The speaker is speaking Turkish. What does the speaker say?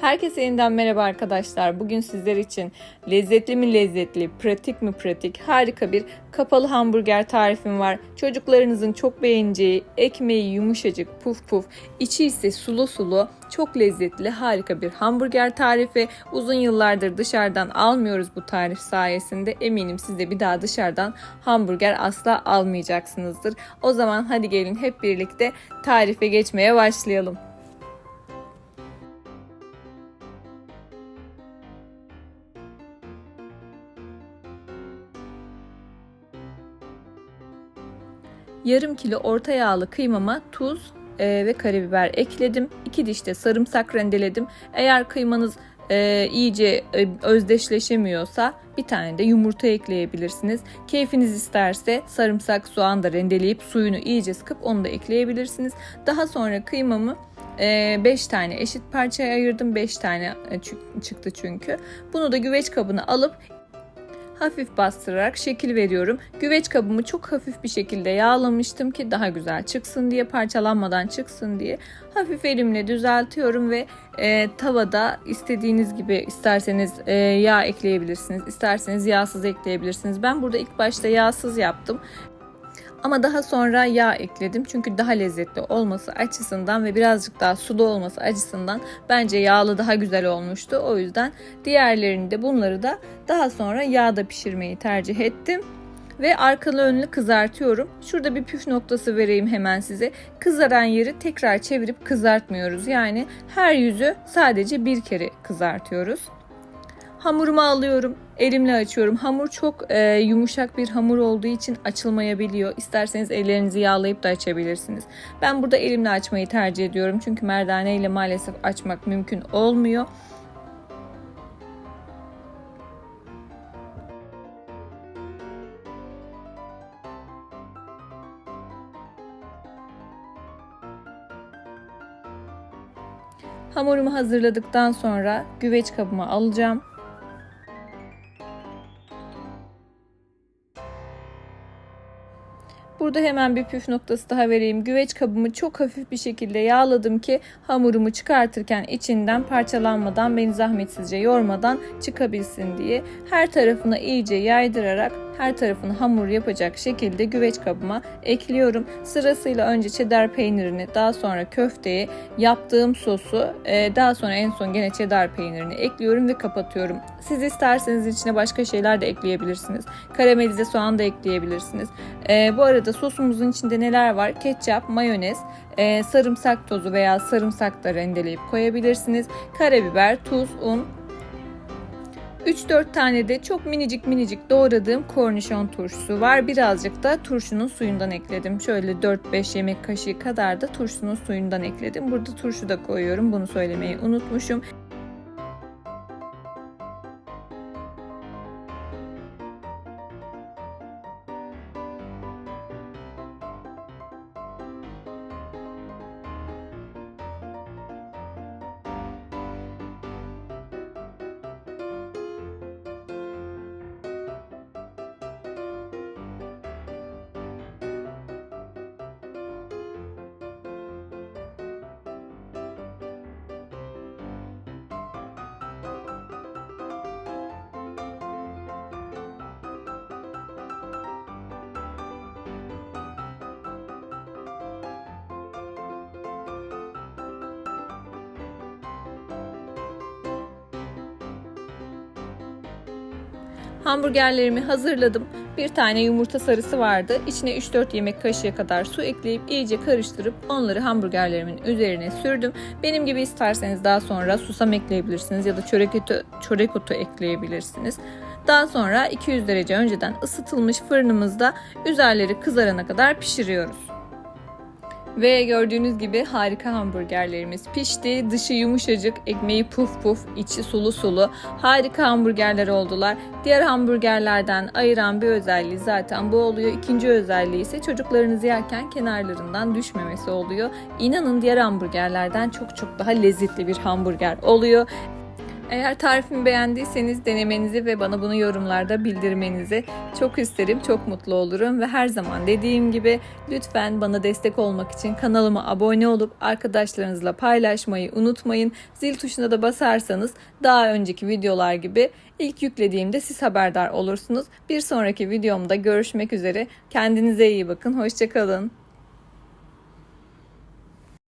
Herkese yeniden merhaba arkadaşlar. Bugün sizler için lezzetli mi lezzetli, pratik mi pratik, harika bir kapalı hamburger tarifim var. Çocuklarınızın çok beğeneceği, ekmeği yumuşacık, puf puf, içi ise sulu sulu, çok lezzetli, harika bir hamburger tarifi. Uzun yıllardır dışarıdan almıyoruz bu tarif sayesinde. Eminim siz de bir daha dışarıdan hamburger asla almayacaksınızdır. O zaman hadi gelin hep birlikte tarife geçmeye başlayalım. Yarım kilo orta yağlı kıymama tuz e, ve karabiber ekledim. 2 diş de sarımsak rendeledim. Eğer kıymanız e, iyice e, özdeşleşemiyorsa bir tane de yumurta ekleyebilirsiniz. Keyfiniz isterse sarımsak, soğan da rendeleyip suyunu iyice sıkıp onu da ekleyebilirsiniz. Daha sonra kıymamı 5 tane eşit parçaya ayırdım. 5 tane çıktı çünkü. Bunu da güveç kabına alıp hafif bastırarak şekil veriyorum. Güveç kabımı çok hafif bir şekilde yağlamıştım ki daha güzel çıksın diye parçalanmadan çıksın diye. Hafif elimle düzeltiyorum ve e, tavada istediğiniz gibi isterseniz e, yağ ekleyebilirsiniz. isterseniz yağsız ekleyebilirsiniz. Ben burada ilk başta yağsız yaptım. Ama daha sonra yağ ekledim. Çünkü daha lezzetli olması açısından ve birazcık daha sulu olması açısından bence yağlı daha güzel olmuştu. O yüzden diğerlerini de bunları da daha sonra yağda pişirmeyi tercih ettim. Ve arkalı önlü kızartıyorum. Şurada bir püf noktası vereyim hemen size. Kızaran yeri tekrar çevirip kızartmıyoruz. Yani her yüzü sadece bir kere kızartıyoruz. Hamurumu alıyorum. Elimle açıyorum. Hamur çok e, yumuşak bir hamur olduğu için açılmayabiliyor. İsterseniz ellerinizi yağlayıp da açabilirsiniz. Ben burada elimle açmayı tercih ediyorum. Çünkü merdane ile maalesef açmak mümkün olmuyor. Hamurumu hazırladıktan sonra güveç kabıma alacağım. Burada hemen bir püf noktası daha vereyim. Güveç kabımı çok hafif bir şekilde yağladım ki hamurumu çıkartırken içinden parçalanmadan beni zahmetsizce yormadan çıkabilsin diye. Her tarafına iyice yaydırarak her tarafını hamur yapacak şekilde güveç kabıma ekliyorum. Sırasıyla önce cheddar peynirini, daha sonra köfteyi, yaptığım sosu, e, daha sonra en son gene cheddar peynirini ekliyorum ve kapatıyorum. Siz isterseniz içine başka şeyler de ekleyebilirsiniz. Karamelize soğan da ekleyebilirsiniz. E, bu arada sosumuzun içinde neler var? Ketçap, mayonez, e, sarımsak tozu veya sarımsak da rendeleyip koyabilirsiniz. Karabiber, tuz, un, 3-4 tane de çok minicik minicik doğradığım kornişon turşusu var. Birazcık da turşunun suyundan ekledim. Şöyle 4-5 yemek kaşığı kadar da turşunun suyundan ekledim. Burada turşu da koyuyorum. Bunu söylemeyi unutmuşum. Hamburgerlerimi hazırladım. Bir tane yumurta sarısı vardı. İçine 3-4 yemek kaşığı kadar su ekleyip iyice karıştırıp onları hamburgerlerimin üzerine sürdüm. Benim gibi isterseniz daha sonra susam ekleyebilirsiniz ya da çörek otu, çörek otu ekleyebilirsiniz. Daha sonra 200 derece önceden ısıtılmış fırınımızda üzerleri kızarana kadar pişiriyoruz. Ve gördüğünüz gibi harika hamburgerlerimiz pişti. Dışı yumuşacık, ekmeği puf puf, içi sulu sulu. Harika hamburgerler oldular. Diğer hamburgerlerden ayıran bir özelliği zaten bu oluyor. İkinci özelliği ise çocuklarınız yerken kenarlarından düşmemesi oluyor. İnanın diğer hamburgerlerden çok çok daha lezzetli bir hamburger oluyor. Eğer tarifimi beğendiyseniz denemenizi ve bana bunu yorumlarda bildirmenizi çok isterim, çok mutlu olurum ve her zaman dediğim gibi lütfen bana destek olmak için kanalıma abone olup arkadaşlarınızla paylaşmayı unutmayın. Zil tuşuna da basarsanız daha önceki videolar gibi ilk yüklediğimde siz haberdar olursunuz. Bir sonraki videomda görüşmek üzere. Kendinize iyi bakın. Hoşçakalın.